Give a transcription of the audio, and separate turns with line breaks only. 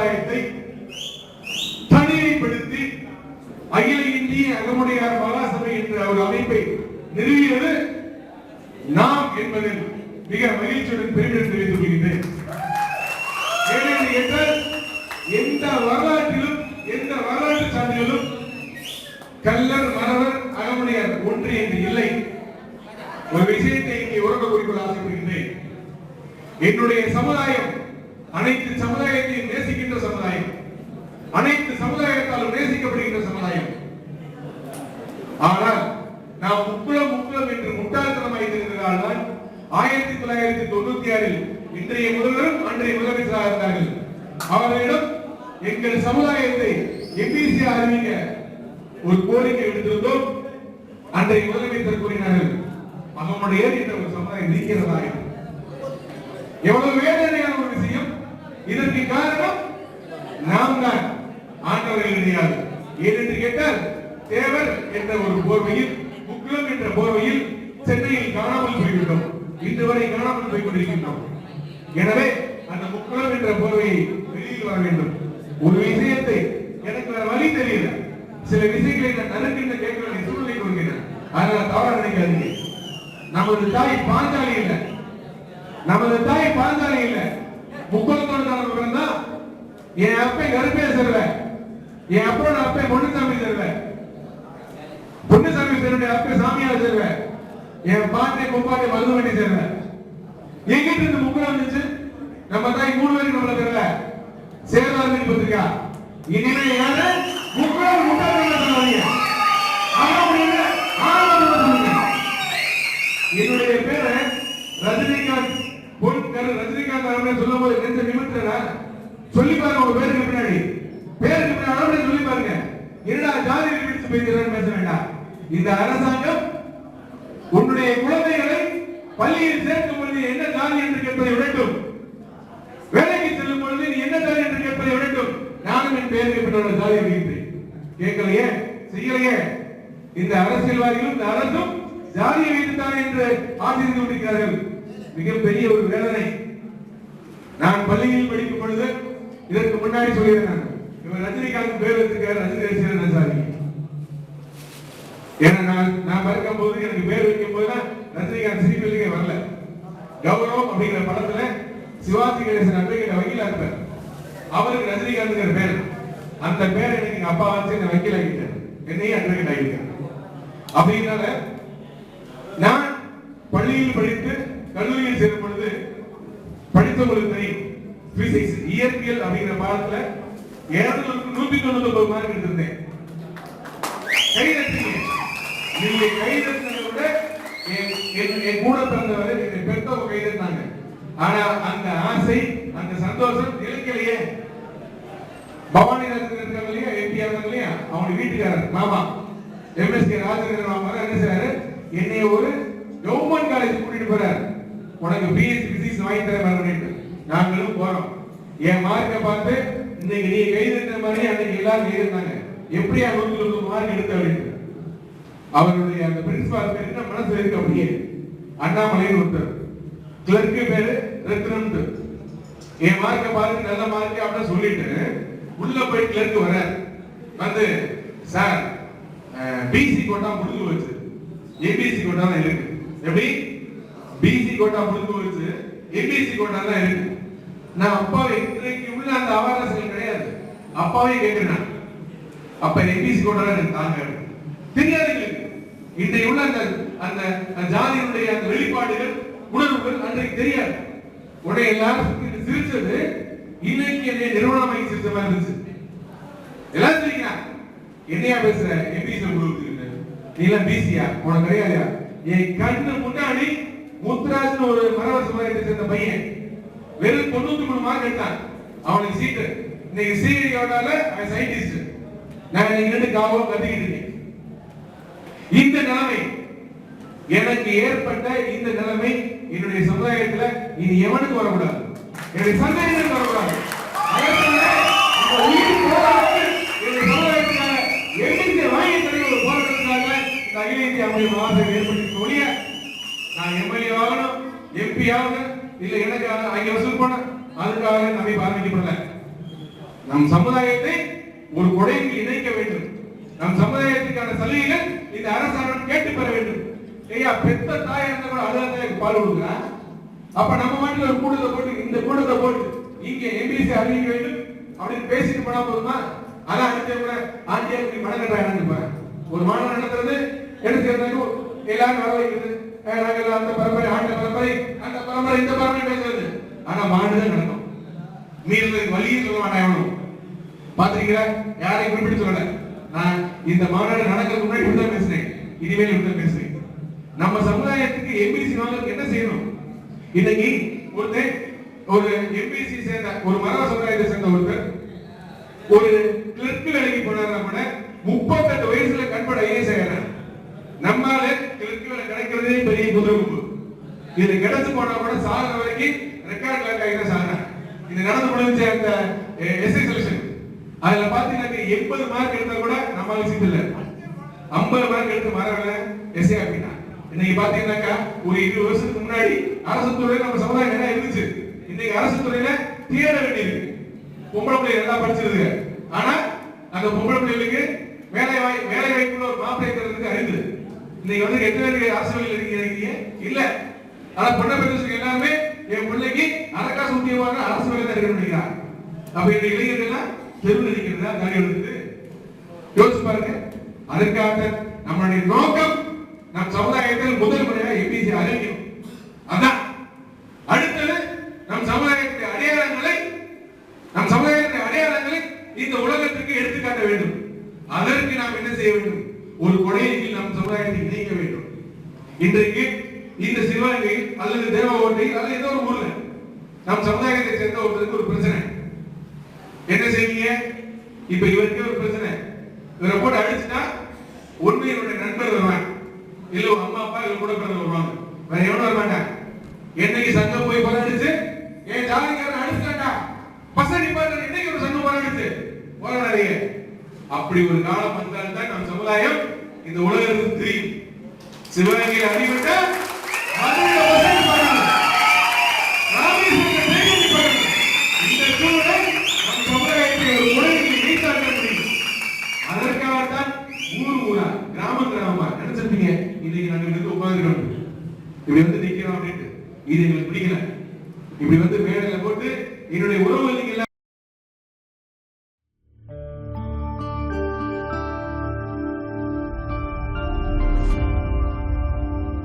சமுதாயத்தை தனிமைப்படுத்தி அகில இந்திய அகமுடையார் மகாசபை என்ற ஒரு அமைப்பை நிறுவியது நாம் என்பதில் மிக மகிழ்ச்சியுடன் பெருமிதம் தெரிவித்துக் கொள்கின்றேன். எந்த வரலாற்றிலும் எந்த வரலாற்று சான்றிலும் கல்லர் மறவர் அகமுடையார் ஒன்று என்று இல்லை. ஒரு விஷயத்தை இங்கே உறக்க குறிக்கொள்ள ஆசைப்படுகின்றேன். என்னுடைய சமுதாயம் அனைத்து சமுதாயத்தையும் நேசிக்கின்ற சமுதாயம். அனைத்து சமுதாயத்தாலும் நேசிக்கப்படுகின்ற சமுதாயம். ஆனால் நாம் முக்குளம் முக்குளம் என்று முட்டாள்தனமாக தான் ஆயிரத்தி தொள்ளாயிரத்தி தொண்ணூத்தி ஆறில் இன்றைய முதல்வரும் அன்றைய முதலமைச்சராக இருந்தார்கள். அவர்களிடம் எங்கள் சமுதாயத்தை எம்பிசி அறிவிக்க ஒரு கோரிக்கை விடுத்திருந்தோம். அன்றைய முதலமைச்சர் கூறினார்கள் அவனுடைய என்ற ஒரு சமுதாயம் இருக்கிறதா எவ்வளவு வேதனையான ஒரு இதற்கு காரணம் நாம் தான் ஆண்டவர்கள் கிடையாது ஏனென்று கேட்டால் தேவர் என்ற ஒரு போர்வையில் முக்குளம் என்ற போர்வையில் சென்னையில் காணாமல் போய்விட்டோம். இன்று வரை காணாமல் போய் கொண்டிருக்கின்றோம். எனவே அந்த முக்குளம் என்ற போர்வையை வெளியில் வர வேண்டும். ஒரு விஷயத்தை எனக்கு வேற வழி தெரியல. சில விஷயங்களை நான் நறுக்கின்ற கேட்க வேண்டிய சூழ்நிலை கொள்கிறேன் அதனால தவறா நினைக்காதீங்க. நமது தாய் பாஞ்சாலி இல்லை. நமது தாய் பாஞ்சாலி இல்ல. முப்பத்தொன்னு தலைமை என் அப்பை கருப்பே தருவேன் என் அப்பனோட அப்பை பொன்னுசாமி செல்வ பொன்னுசாமி செல்வனுடைய அப்பை சாமியார் செல்வ என் பாட்டை முப்பாட்டை மருதுவண்டி செல்வ எங்கிட்ட இருந்து முக்குளம் இருந்துச்சு நம்ம தாய் மூணு பேருக்கு நம்மள தெரியல சேரலாதி பத்திரிக்கா இனிமே யாரு? முக்குளம் முட்டாள் என்னுடைய பேரை ரஜினிகாந்த் அவர்கள் சொல்லும் போது நெஞ்ச நிமித்தல சொல்லி பாருங்க உங்க பேருக்கு பின்னாடி? பேருக்கு பின்னாடி? சொல்லி பாருங்க என்னடா ஜாதி பிடிச்சு பேசுறாரு பேச வேண்டாம். இந்த அரசாங்கம் உன்னுடைய குழந்தைகளை பள்ளியில் சேர்க்கும் பொழுது என்ன ஜாதி என்று கேட்பதை விடட்டும். வேலைக்கு செல்லும் பொழுது நீ என்ன ஜாதி என்று கேட்பதை விடட்டும். நானும் என் பேருக்கு பின்னோட ஜாதி அறிவித்தேன் கேட்கலையே? செய்யலையே? இந்த அரசியல்வாதிகளும் இந்த அரசும் ஜாதியை வைத்துத்தான் என்று ஆசிரியர் கொண்டிருக்கிறார்கள். மிகப்பெரிய ஒரு வேதனை. பள்ளியில் படிக்கும் பொழுது இதற்கு முன்னாடி சொல்லியிருந்தேன். இவர் ரஜினிகாந்த் பேர் வச்சிருக்காரு ரஜினி ரசிகர் நசாரி ஏன்னா நான் நான் பார்க்கும் போது எனக்கு பேர் வைக்கும் போது ரஜினிகாந்த் சிரிப்பிலேயே வரல. கௌரவம் அப்படிங்கிற படத்துல சிவாஜி கணேசன் அப்படிங்கிற வக்கீலா இருப்பார். அவருக்கு ரஜினிகாந்த்ங்கிற பேர். அந்த பேர் எனக்கு எங்க அப்பா வச்சு என்ன வக்கீல் ஆகிட்டேன் என்னையும் அட்வொகேட் ஆகிட்டேன் அப்படின்னால நான் பள்ளியில் படித்து கல்லூரியில் சேரும் பொழுது படித்தவங்களுக்கு தெரியும். அப்படிங்கிற பாடத்துல இருநூறுக்கு நூத்தி தொண்ணூத்தி ஒன்பது மார்க் எடுத்திருந்தேன் கைதட்டுங்க நீங்க கைதட்டினதை விட என் என்- கூட பிறந்தவரை நீங்க பெற்றவங்க கைதட்டினாங்க ஆனா அந்த ஆசை அந்த சந்தோஷம் நிலைக்கலையே பவானி ரத்னம் இருக்காங்க இல்லையா எம்பி இல்லையா அவங்க வீட்டுக்காரர் மாமா. எம்எஸ்கே ராஜேந்திரன் மாமா என்ன செய்றாரு? என்னைய ஒரு கவர்மெண்ட் காலேஜ் கூட்டிட்டு போறாரு. உனக்கு பிஎஸ்சி பிசிக்ஸ் வாங்கி தர நாங்களும் போறோம். என் மார்க்கை பார்த்து இன்னைக்கு நீ கைதட்ட மாதிரி அன்னைக்கு எல்லாரும் இருந்தாங்க எப்படியா நூத்தி தொண்ணூறு மார்க் எடுத்த அப்படின்னு? அவருடைய அந்த பிரின்சிபால் பேர் என்ன மனசு இருக்கு அப்படியே? அண்ணாமலைன்னு ஒருத்தர். கிளர்க்கு பேரு ரத்னம் என் மார்க்க பார்த்து நல்ல மார்க் அப்படின்னு சொல்லிட்டு உள்ள போய் கிளர்க் வர வந்து சார் பிசி கோட்டா முடிஞ்சு போச்சு ஏபிசி கோட்டா தான் இருக்கு. எப்படி? பிசி கோட்டா முடிஞ்சு போச்சு ஏபிசி கோட்டா தான் இருக்கு. நான் அப்பாவை இன்றைக்கு உள்ள அந்த அவேர்னஸ்கள் கிடையாது. அப்பாவே கேட்கிறேன். அப்ப ஏபிசி கோட்டா எனக்கு தாங்க தெரியாது எங்களுக்கு. இன்றைய உள்ள அந்த அந்த ஜாதியுடைய ஜாதியினுடைய அந்த வெளிப்பாடுகள் உணர்வுகள் அன்றைக்கு தெரியாது. உடனே எல்லாரும் சிரிச்சது இன்னைக்கு என்னை நிறுவனமாகி சிரிச்ச மாதிரி இருந்துச்சு. எல்லாரும் சிரிக்கிறாங்க. என்னையா பேசுற? எபிசி குரூப் நீ எல்லாம் பிசியா உனக்கு கிடையாதுயா? என் கண்ணு முன்னாடி முத்துராஜ்னு ஒரு மரவசமாக சமுதாயத்தை பையன். வெறும் தொண்ணூத்தி மூணு மார்க் எடுத்தான் அவனுக்கு சீட்டு இன்னைக்கு சிஐடி அவன் சயின்டிஸ்ட் நான் இன்னைக்கு ரெண்டு காவோ கத்திக்கிட்டு இந்த நிலைமை எனக்கு ஏற்பட்ட இந்த நிலைமை என்னுடைய சமுதாயத்துல இனி எவனுக்கு வரக்கூடாது. என்னுடைய சந்தேகங்களுக்கு வரக்கூடாது. என்னுடைய சமுதாயத்துக்காக அகில இந்திய அமைப்பு மாவட்டம் ஏற்படுத்தி நான் எம்எல்ஏ ஆகணும் எம்பி ஆகணும் இல்ல எனக்காக அங்க வசூல் பண்ண அதுக்காக நம்பி ஆரம்பிக்கப்படல நம் சமுதாயத்தை ஒரு கொடைக்கு இணைக்க வேண்டும். நம் சமுதாயத்துக்கான சலுகைகள் இந்த அரசாங்கம் கேட்டு பெற வேண்டும். ஐயா பெத்த தாய் இருந்தா கூட அழுதாங்க பால் கொடுக்குறான் அப்ப நம்ம மாட்டுல ஒரு கூட்டத்தை போட்டு இந்த கூட்டத்தை போட்டு இங்க எம்பிசி அறிவிக்க வேண்டும். அப்படின்னு பேசிட்டு போனா போதுமா? அதான் அடுத்த கூட ஆண்டியா இப்படி மனக்கட்டாயம் ஒரு மாணவன் நடத்துறது என்ன எல்லாரும் வர வைக்கிறது அஹ் நாங்கள் அந்த பரம்பரை ஆண்ட பரம்பரை பரம்பரை இந்த பரம்பரை பேசுறது. ஆனா மாடுதான் நடக்கும். மீறதுக்கு வழியே சொல்ல மாட்டான் எவனும் பாத்திருக்கீங்களா யாரையும் குறிப்பிட்டு சொல்லல. நான் இந்த மாநாடு நடக்கிறதுக்கு முன்னாடி இப்படிதான் பேசுறேன். இனிமேல் இப்படிதான் பேசுறேன். நம்ம சமுதாயத்துக்கு எம்பிசி வாங்கறதுக்கு என்ன செய்யணும்? இன்னைக்கு ஒருத்தர் ஒரு எம்பிசி சேர்ந்த ஒரு மரவ சமுதாயத்தை சேர்ந்த ஒருத்தர் ஒரு கிளர்க் வேலைக்கு போனார் கூட முப்பத்தெட்டு வயசுல கண்பட ஐஏஎஸ் ஆகிறார் நம்மளால கிளர்க் வேலை கிடைக்கிறதே பெரிய குதிரை இது கிடைச்சு போனா கூட சாகிற வரைக்கும் ரெக்கார்ட் லாக் ஆகிற சாகிறேன். இது நடந்து முடிஞ்ச அந்த எஸ்ஐ செலக்ஷன் அதுல பாத்தீங்கன்னா எண்பது மார்க் எடுத்தா கூட நம்மளால சீட் இல்ல. ஐம்பது மார்க் எடுத்து மாறவில்லை எஸ்ஐ அப்படின்னா இன்னைக்கு பாத்தீங்கன்னாக்கா ஒரு இருபது வருஷத்துக்கு முன்னாடி அரசு துறையில நம்ம சமுதாயம் என்ன இருந்துச்சு. இன்னைக்கு அரசு துறையில தேட வேண்டியிருக்கு. பொம்பளை பிள்ளைங்க நல்லா படிச்சிருது ஆனா அந்த பொம்பளை பிள்ளைகளுக்கு வேலை வாய் வேலை வாய்ப்புள்ள ஒரு மாப்பிள்ளை அறிந்து இன்னைக்கு வந்து எத்தனை பேருக்கு அரசு வேலையில் இருக்கீங்க? இல்ல. ஆனா பொண்ணை பெற்று எல்லாருமே என் பிள்ளைக்கு அரக்காசு முக்கியமாக அரசு வேலை தான் இருக்க நினைக்கிறார் அப்ப இந்த இளைஞர்கள் எல்லாம் தெருவில் நிற்கிறதா தாடி எடுத்து யோசிச்சு பாருங்க. அதற்காக நம்மளுடைய நோக்கம் நம் சமுதாயத்தில் முதல் முறையாக எபிசி அறிவிக்கணும். அதான். அடுத்தது நம் சமுதாயத்தை அடையாளங்களை நம் சமுதாயத்தை அடையாளங்களை இந்த உலகத்திற்கு எடுத்துக்காட்ட வேண்டும். அதற்கு நாம் என்ன செய்ய வேண்டும்? ஒரு கொடையில் நம் சமுதாயத்தை இணைக்க வேண்டும். இன்றைக்கு இந்த சிவகங்கை அல்லது தேவகோட்டையில் அல்லது ஏதோ ஒரு ஊர்ல. நம் சமுதாயத்தை சேர்ந்த ஒருத்தருக்கு ஒரு பிரச்சனை. என்ன செய்வீங்க? இப்ப இவருக்கு ஒரு பிரச்சனை. இவரை போட்டு அடிச்சுட்டா உண்மையினுடைய நண்பர் வருவாங்க. இல்ல அம்மா அப்பா இவங்க கூட பிறந்த வருவாங்க. வேற எவனும் வர மாட்டாங்க. என்னைக்கு சங்கம் போய் போராடிச்சு ஏன் ஜாதிக்காரன் அடிச்சுட்டாண்டா பசங்க நிப்பாட்டு இன்னைக்கு ஒரு சங்கம் போராடிச்சு போராடாதீங்க. அப்படி ஒரு காலம் வந்தால்தான் நம் சமுதாயம் இந்த உலகத்துக்கு தெரியும். சிவகங்கையில் அடிவிட்ட இப்படி வந்து நிக்கிறோம் அப்படின்ட்டு இது எங்களுக்கு பிடிக்கல. இப்படி வந்து மேடையில போட்டு என்னுடைய உறவு இல்லைங்களா